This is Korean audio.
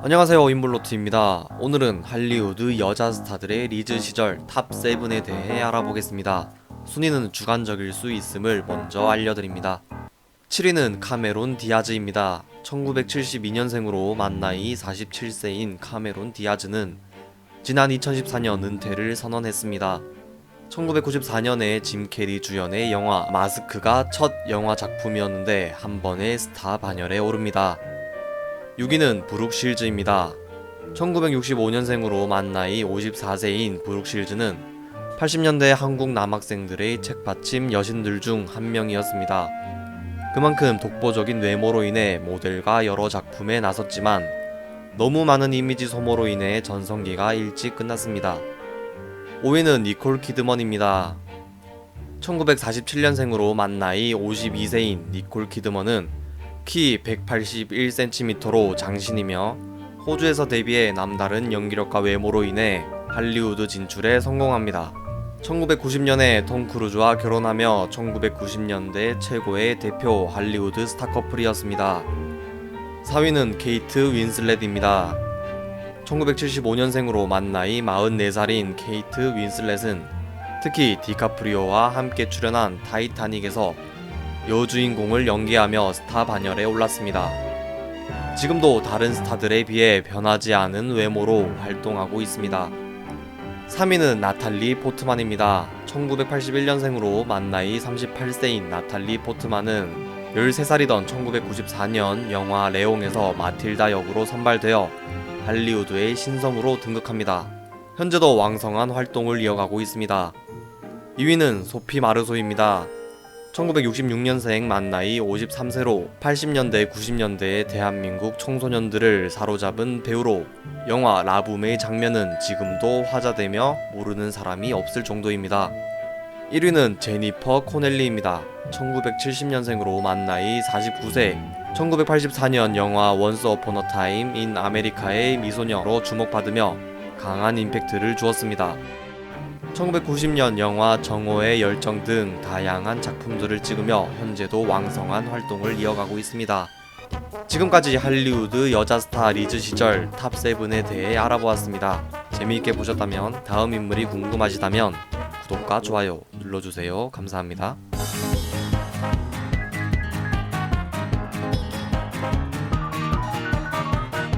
안녕하세요 인블로트입니다. 오늘은 할리우드 여자 스타들의 리즈 시절 탑 7에 대해 알아보겠습니다. 순위는 주관적일 수 있음을 먼저 알려드립니다. 7위는 카메론 디아즈입니다. 1972년생으로 만 나이 47세인 카메론 디아즈는 지난 2014년 은퇴를 선언했습니다. 1994년에 짐 캐리 주연의 영화 마스크가 첫 영화 작품이었는데 한 번에 스타 반열에 오릅니다. 6위는 브룩 실즈입니다. 1965년생으로 만 나이 54세인 브룩 실즈는 80년대 한국 남학생들의 책받침 여신들 중 한 명이었습니다. 그만큼 독보적인 외모로 인해 모델과 여러 작품에 나섰지만 너무 많은 이미지 소모로 인해 전성기가 일찍 끝났습니다. 5위는 니콜 키드먼입니다. 1947년생으로 만 나이 52세인 니콜 키드먼은 키 181cm로 장신이며 호주에서 데뷔해 남다른 연기력과 외모로 인해 할리우드 진출에 성공합니다. 1990년에 톰 크루즈와 결혼하며 1990년대 최고의 대표 할리우드 스타 커플이었습니다. 4위는 케이트 윈슬렛입니다. 1975년생으로 만 나이 44살인 케이트 윈슬렛은 특히 디카프리오와 함께 출연한 타이타닉에서 여주인공을 연기하며 스타 반열에 올랐습니다. 지금도 다른 스타들에 비해 변하지 않은 외모로 활동하고 있습니다. 3위는 나탈리 포트만입니다. 1981년생으로 만 나이 38세인 나탈리 포트만은 13살이던 1994년 영화 레옹에서 마틸다 역으로 선발되어 할리우드의 신성으로 등극합니다. 현재도 왕성한 활동을 이어가고 있습니다. 2위는 소피 마르소입니다. 1966년생 만 나이 53세로 80년대 90년대의 대한민국 청소년들을 사로잡은 배우로 영화 라붐의 장면은 지금도 화자되며 모르는 사람이 없을 정도입니다. 1위는 제니퍼 코넬리입니다. 1970년생으로 만 나이 49세 1984년 영화 원스 어폰 어 타임 인 아메리카의 미소녀로 주목받으며 강한 임팩트를 주었습니다. 1990년 영화 정오의 열정 등 다양한 작품들을 찍으며 현재도 왕성한 활동을 이어가고 있습니다. 지금까지 할리우드 여자 스타 리즈 시절 탑 7에 대해 알아보았습니다. 재미있게 보셨다면 다음 인물이 궁금하시다면 구독과 좋아요 눌러주세요. 감사합니다.